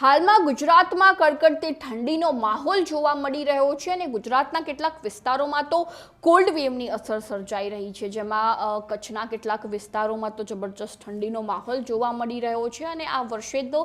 હાલમાં ગુજરાતમાં કડકડતી ઠંડીનો માહોલ જોવા મળી રહ્યો છે અને ગુજરાતના કેટલાક વિસ્તારોમાં તો કોલ્ડ વેવની અસર સર્જાઈ રહી છે. જેમાં કચ્છના કેટલાક વિસ્તારોમાં તો જબરજસ્ત ઠંડીનો માહોલ જોવા મળી રહ્યો છે અને આ વર્ષે તો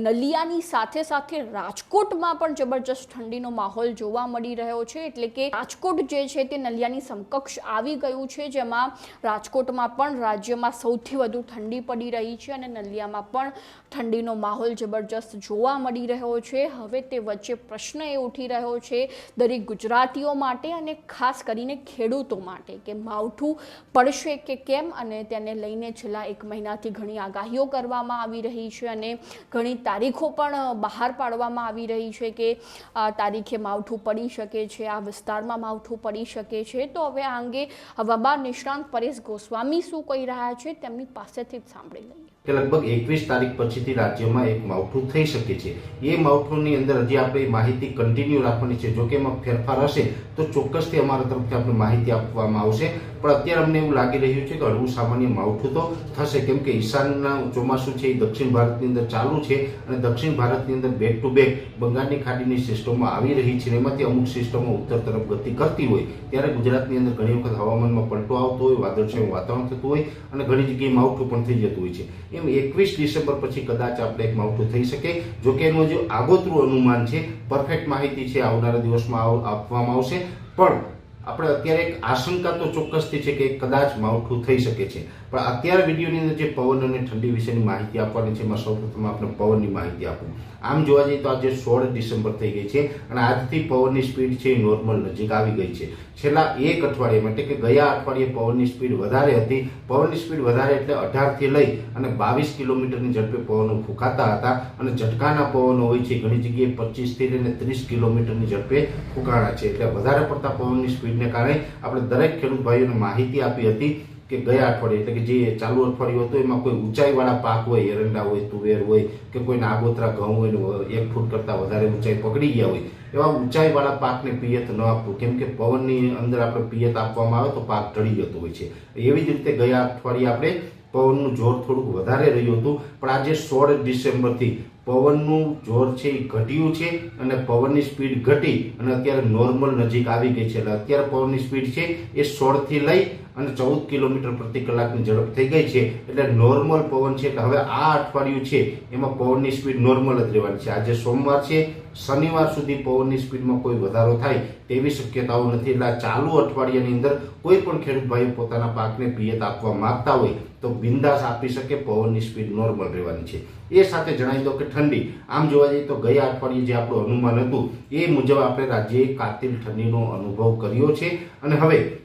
નલિયાની સાથે સાથે રાજકોટમાં પણ જબરજસ્ત ઠંડીનો માહોલ જોવા મળી રહ્યો છે. એટલે કે રાજકોટ જે છે તે નલિયાની સમકક્ષ આવી ગયું છે. જેમાં રાજકોટમાં પણ રાજ્યમાં સૌથી વધુ ઠંડી પડી રહી છે અને નલિયામાં પણ ઠંડીનો માહોલ જબરજસ્ત જોવા મળી રહ્યો છે. હવે તે વચ્ચે પ્રશ્ન એ ઉઠી રહ્યો છે દરેક ગુજરાતીઓ માટે અને ખાસ કરીને ખેડૂતો માટે કે માવઠું પડશે કે કેમ અને તેને લઈને છેલ્લા એક મહિનાથી ઘણી આગાહીઓ કરવામાં આવી રહી છે અને ઘણી તારીખો પણ બહાર પાડવામાં આવી રહી છે કે આ તારીખે માવઠું પડી શકે છે, આ વિસ્તારમાં માવઠું પડી શકે છે. તો હવે આ અંગે હવામાન નિષ્ણાંત પરેશ ગોસ્વામી શું કહી રહ્યા છે તેમની પાસેથી જ સાંભળી લઈએ. કે લગભગ એકવીસ તારીખ પછીથી રાજ્યમાં એક માવઠું થઈ શકે છે. એ માવઠુંની અંદર હજી આપણે માહિતી કન્ટિન્યુ રાખવાની છે. જો કે એમાં ફેરફાર હશે, તો ચોક્કસથી અમારા તરફથી આપણે માહિતી આપવામાં આવશે. પણ અત્યારે અમને એવું લાગી રહ્યું છે કે હળવું સામાન્ય માવઠું તો થશે. કેમ કે ઈશાનના ચોમાસું છે, એ દક્ષિણ ભારતની અંદર ચાલુ છે અને દક્ષિણ ભારતની અંદર બેક ટુ બેક બંગાળની ખાડીની સિસ્ટમો આવી રહી છે એમાંથી અમુક સિસ્ટમો ઉત્તર તરફ ગતિ કરતી હોય, ત્યારે ગુજરાતની અંદર ઘણી વખત હવામાનમાં પલટો આવતો હોય, વાદળછાયું વાતાવરણ થતું હોય અને ઘણી જગ્યાએ માવઠું પણ થઈ જતું હોય છે. એમ એકવીસ ડિસેમ્બર પછી કદાચ આપણે એક માવઠું થઈ શકે. જો કે એનું હજુ આગોતરું અનુમાન છે પરફેક્ટ માહિતી છે, આવનારા દિવસમાં આપવામાં આવશે. પણ આપણે અત્યારે એક આશંકા તો ચોક્કસથી છે કે કદાચ માવઠું થઈ શકે છે. પણ અત્યારે વિડીયોની અંદર જે પવન અને ઠંડી વિશેની માહિતી આપવાની છે, એમાં સૌપ્રથમ આપણે પવનની માહિતી આપું. આમ જોવા જઈએ તો આજે સોળ ડિસેમ્બર થઈ ગઈ છે અને આજથી પવનની સ્પીડ છે એ નોર્મલ નજીક આવી ગઈ છે. છેલ્લા એક અઠવાડિયા માટે કે ગયા અઠવાડિયે પવનની સ્પીડ વધારે હતી. પવનની સ્પીડ વધારે એટલે અઢારથી લઈ અને બાવીસ કિલોમીટરની ઝડપે પવનો ફૂંકાતા હતા અને ઝટકાના પવનો હોય છે, ઘણી જગ્યાએ પચીસથી લઈને ત્રીસ કિલોમીટરની ઝડપે ફૂંકાણા છે. એટલે વધારે પડતા પવનની સ્પીડને કારણે આપણે દરેક ખેડૂત ભાઈઓને માહિતી આપી હતી કે ગયા અઠવાડિયે, એટલે કે જે ચાલુ અઠવાડિયું હતું, એમાં કોઈ ઊંચાઈવાળા પાક હોય, એરંડા હોય, તુવેર હોય, કે કોઈના આગોતરા ઘઉં હોય એક ફૂટ કરતાં વધારે ઊંચાઈ પકડી ગયા હોય, એવા ઊંચાઈવાળા પાકને પિયત ન આપવું. કેમ કે પવનની અંદર આપણે પિયત આપવામાં આવે તો પાક ઢળી જતો હોય છે. એવી જ રીતે ગયા અઠવાડિયે આપણે પવનનું જોર થોડુંક વધારે રહ્યું હતું, પણ આજે સોળ ડિસેમ્બરથી પવનનું જોર છે એ ઘટ્યું છે અને પવનની સ્પીડ ઘટી અને અત્યારે નોર્મલ નજીક આવી ગઈ છે. એટલે અત્યારે પવનની સ્પીડ છે એ સોળથી લઈ અને ચૌદ કિલોમીટર પ્રતિ કલાકની ઝડપ થઈ ગઈ છે. એટલે નોર્મલ પવન છે એટલે હવે આ અઠવાડિયું છે એમાં પવનની સ્પીડ નોર્મલ જ રહેવાની છે. આજે સોમવાર છે, શનિવાર સુધી પવનની સ્પીડમાં કોઈ વધારો થાય તેવી શક્યતાઓ નથી. એટલે ચાલુ અઠવાડિયાની અંદર કોઈ પણ ખેડૂત ભાઈ પોતાના પાકને પિયત આપવા માંગતા હોય તો બિંદાસ આપી શકે, પવનની સ્પીડ નોર્મલ રહેવાની છે. એ સાથે જણાવી દો કે ઠંડી, આમ જોવા જઈએ તો ગયા અઠવાડિયે જે આપણું અનુમાન હતું, એ મુજબ આપણે રાજ્યે કાતિલ ઠંડીનો અનુભવ કર્યો છે. અને હવે,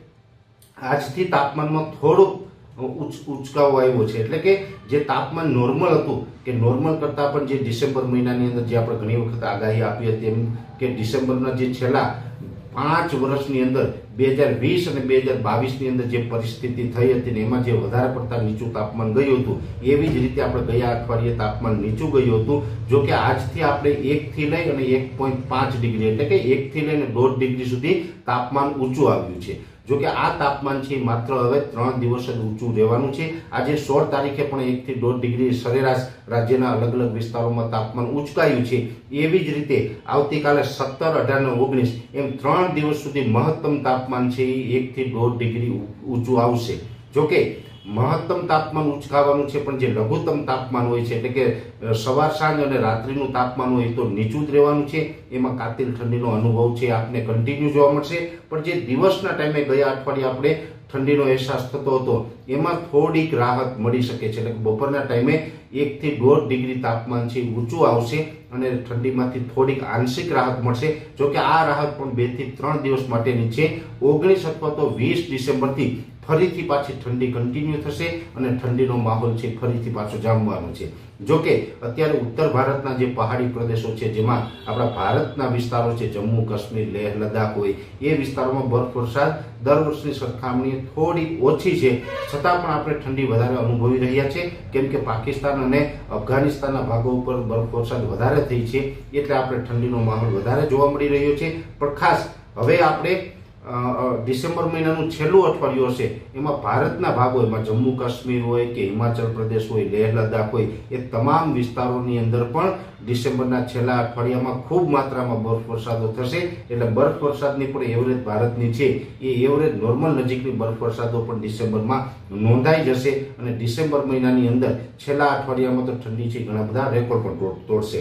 આજથી તાપમાનમાં થોડુંક ઉચ- ઉચકાવો આવ્યો છે. એટલે કે જે તાપમાન નોર્મલ હતું, કે નોર્મલ કરતાં પણ જે ડિસેમ્બર મહિનાની અંદર જે આપણે ઘણી વખત આગાહી આપી હતી એમ કે ડિસેમ્બરના જે છેલ્લા પાંચ વર્ષની અંદર, બે હજાર વીસ અને બે હજાર બાવીસની અંદર જે પરિસ્થિતિ થઈ હતી ને એમાં જે વધારે પડતા નીચું તાપમાન ગયું હતું, એવી જ રીતે આપણે ગયા અઠવાડિયે તાપમાન નીચું ગયું હતું. જો કે આજથી આપણે એકથી લઈ અને એક પોઈન્ટ પાંચ ડિગ્રી એટલે કે એકથી લઈને દોઢ ડિગ્રી સુધી તાપમાન ઊંચું આવ્યું છે. જો કે આ તાપમાન છે માત્ર હવે ત્રણ દિવસ જ ઊંચું રહેવાનું છે. આજે સોળ તારીખે પણ એકથી દોઢ ડિગ્રી સરેરાશ રાજ્યના અલગ અલગ વિસ્તારોમાં તાપમાન ઉંચકાયું છે. એવી જ રીતે આવતીકાલે સત્તર, અઢાર ને ઓગણીસ એમ ત્રણ દિવસ સુધી મહત્તમ તાપમાન છે એ એકથી દોઢ ડિગ્રી ઊંચું આવશે. જો કે મહત્તમ તાપમાન ઉચકાવાનું છે, પણ જે લઘુત્તમ તાપમાન હોય છે, એટલે કે સવાર સાંજ અને રાત્રિનું તાપમાન હોય તો નીચું જ રહેવાનું છે. એમાં કાતિલ ઠંડીનો અનુભવ છે, આપને કન્ટિન્યુ જોવા મળશે. પણ જે દિવસના ટાઈમે ગયા અઠવાડિયે આપણે ઠંડીનો અહેસાસ થતો હતો, એમાં થોડીક રાહત મળી શકે છે. એટલે બપોરના ટાઈમે એકથી દોઢ ડિગ્રી તાપમાન છે, ઊંચું આવશે અને ઠંડીમાંથી થોડીક આંશિક રાહત મળશે. જો કે આ રાહત પણ બેથી ત્રણ દિવસ માટેની છે. ઓગણીસ અથવા તો વીસ ડિસેમ્બરથી ફરીથી પાછી ઠંડી કન્ટિન્યુ થશે અને ઠંડીનો માહોલ છે ફરીથી પાછો જામવાનો છે. જો કે અત્યારે ઉત્તર ભારતના જે પહાડી પ્રદેશો છે, જેમાં આપણા ભારતના વિસ્તારો છે, જમ્મુ, કાશ્મીર, લેહ, લદ્દાખ હોય, એ વિસ્તારોમાં બરફ વરસાદ દર વર્ષની સરખામણીએ થોડી ઓછી છે. છતાં પણ આપણે ઠંડી વધારે અનુભવી રહ્યા છે. કેમ કે પાકિસ્તાન અને અફઘાનિસ્તાનના ભાગો ઉપર બરફ વરસાદ વધારે થઈ છે, એટલે આપણે ઠંડીનો માહોલ વધારે જોવા મળી રહ્યો છે. પણ ખાસ હવે આપણે ડિસેમ્બર મહિનાનું છેલ્લું અઠવાડિયું હશે. એમાં ભારતના ભાગો એમાં જમ્મુ કાશ્મીર હોય કે હિમાચલ પ્રદેશ હોય, લેહ લદ્દાખ હોય, એ તમામ વિસ્તારોની અંદર પણ ડિસેમ્બરના છેલ્લા અઠવાડિયામાં ખૂબ માત્રામાં બરફ વરસાદો થશે. એટલે બરફ વરસાદની પણ એવરેજ ભારતની છે. એ એવરેજ નોર્મલ નજીકની બરફ વરસાદો પણ ડિસેમ્બરમાં નોંધાઈ જશે અને ડિસેમ્બર મહિનાની અંદર છેલ્લા અઠવાડિયામાં તો ઠંડી છે, ઘણા બધા રેકોર્ડ પણ તોડશે